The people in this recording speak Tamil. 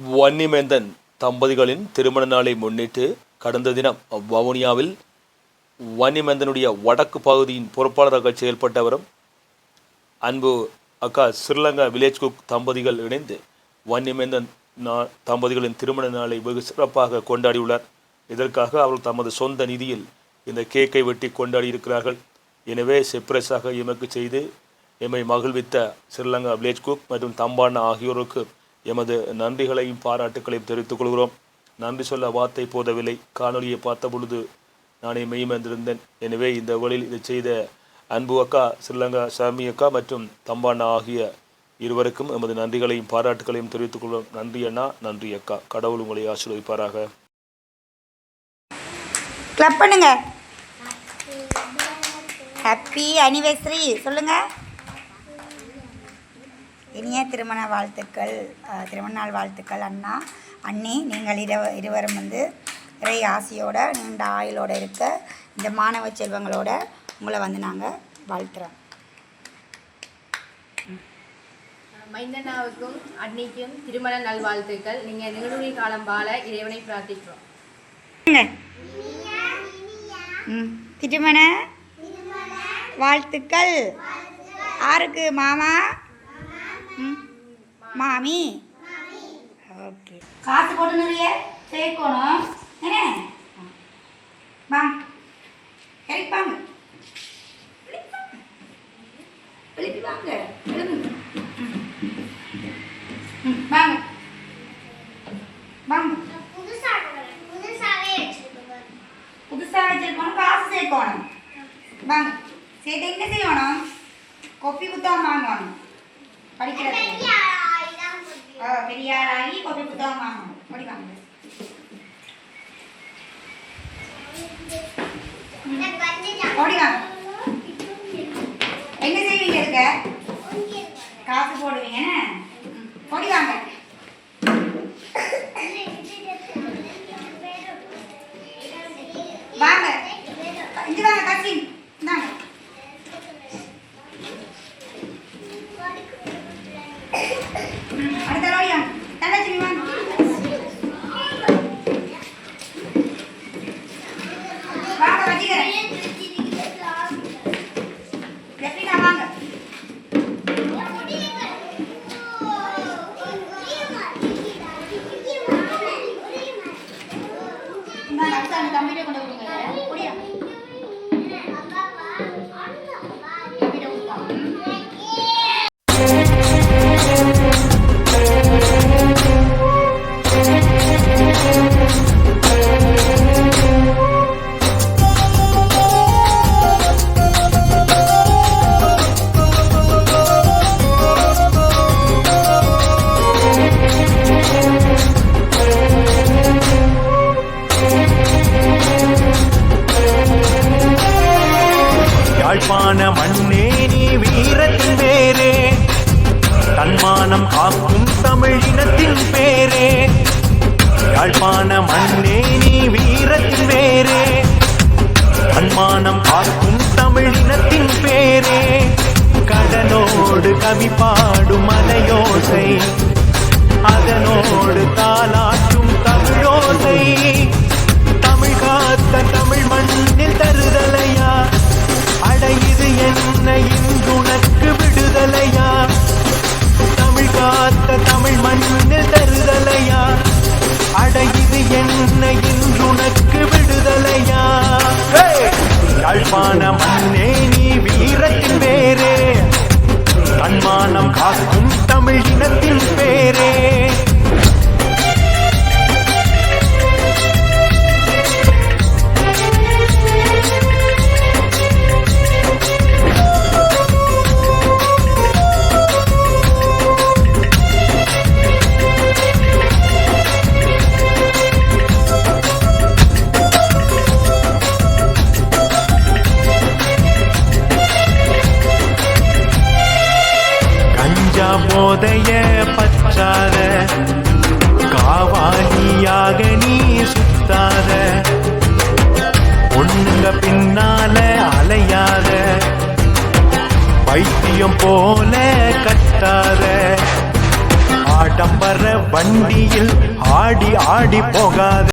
வன்னிமேந்தன் தம்பதிகளின் திருமண நாளை முன்னிட்டு கடந்த தினம் வவுனியாவில் வன்னிமேந்தனுடைய வடக்கு பகுதியின் பொறுப்பாளராக செயல்பட்டவரும் அன்பு அக்கா ஸ்ரீலங்கா வில்லேஜ் குக் தம்பதிகள் இணைந்து வன்னிமேந்தன் நா தம்பதிகளின் திருமண நாளை வெகு சிறப்பாக கொண்டாடியுள்ளார். இதற்காக அவர்கள் தமது சொந்த நிதியில் இந்த கேக்கை வெட்டி கொண்டாடி இருக்கிறார்கள் எனவே செப்ரஸாக எமக்கு செய்து எம்மை மகிழ்வித்த ஸ்ரீலங்கா வில்லேஜ் குக் மற்றும் தம்பாண்ணா ஆகியோருக்கு எமது நன்றிகளையும் பாராட்டுகளையும் தெரிவித்துக் கொள்கிறோம். நன்றி சொல்ல வார்த்தை போதவில்லை. காணொலியை பார்த்த பொழுது நானே மெய்மந்திருந்தேன். எனவே இந்த வழியில் இதை செய்த அன்பு அக்கா ஸ்ரீலங்கா சாமி அக்கா மற்றும் தம்பாண்ணா ஆகிய இருவருக்கும் எமது நன்றிகளையும் பாராட்டுகளையும் தெரிவித்துக் கொள்வோம் நன்றி அண்ணா நன்றி அக்கா. கடவுள் உங்களை ஆசீர்வதிப்பாராக. கிளப் பண்ணுங்க. ஹாப்பி அனிவர்சரி சொல்லுங்கள் இனிய திருமண வாழ்த்துக்கள் திருமண நாள் வாழ்த்துக்கள் அண்ணா. அண்ணி நீங்கள் இரு இருவரும் வந்து இறை ஆசையோட நீண்ட ஆயுளோட இருக்க இந்த மாணவ செல்வங்களோட உங்களை வந்து நாங்கள் வாழ்த்துறோம். மைந்தனாவுக்கும் அன்னிக்கும் திருமண நல்வாழ்த்துக்கள். நீங்கள் நீடுழி காலம் வாழ இறைவனை பிரார்த்திக்கிறோம். திருமண வாழ்த்துக்கள். யாருக்கு மாமா? மாமி. ஓகே. காசு போட்டு நிறைய. சேர்க்கணும் என்ன? வாங்க எழுப்பி வாங்க. எழுப்பி வாங்க. எழுப்புங்க ம். வாங்க. வாங்க. புதுசாக வச்சிருக்கணும். காசு சேர்க்கணும். வாங்க. சேர்த்து என்ன செய்யணும்? கொப்பி புத்தகம் வாங்கணும். படிக்கிறது பெரிய ஆளாகி கொப்பி புத்தகம் வாங்கணும். படி வாங்க. ஓடி வாங்க என்ன செய்வீங்க இருக்க. காசு போடுவீங்க என்ன? யாழ்ப்பாண மண்ணே நீ வீரத்தின் பேரே தன்மானம் காக்கும் தமிழ் இனத்தின் பேரே. யாழ்ப்பாண மண்ணே நீ வீரத்தின் பேரே தன்மானம் காக்கும் தமிழ் இனத்தின் பேரே. கடலோடு கவி பாடும் மலையோசை அதனோடு தாளா யாழ்ப்பாண மண்ணே நீ வீரத்தின் வேறே தன்மானம் காக்கும் தமிழ் இனத்தின் பேரே. போதைய பற்றாத காவாலியாக நீ சுத்தாத. பொண்ணுங்க பின்னால அலையாத பைத்தியம் போல கட்டாத ஆடம்பர வண்டியில் ஆடி ஆடி போகாத.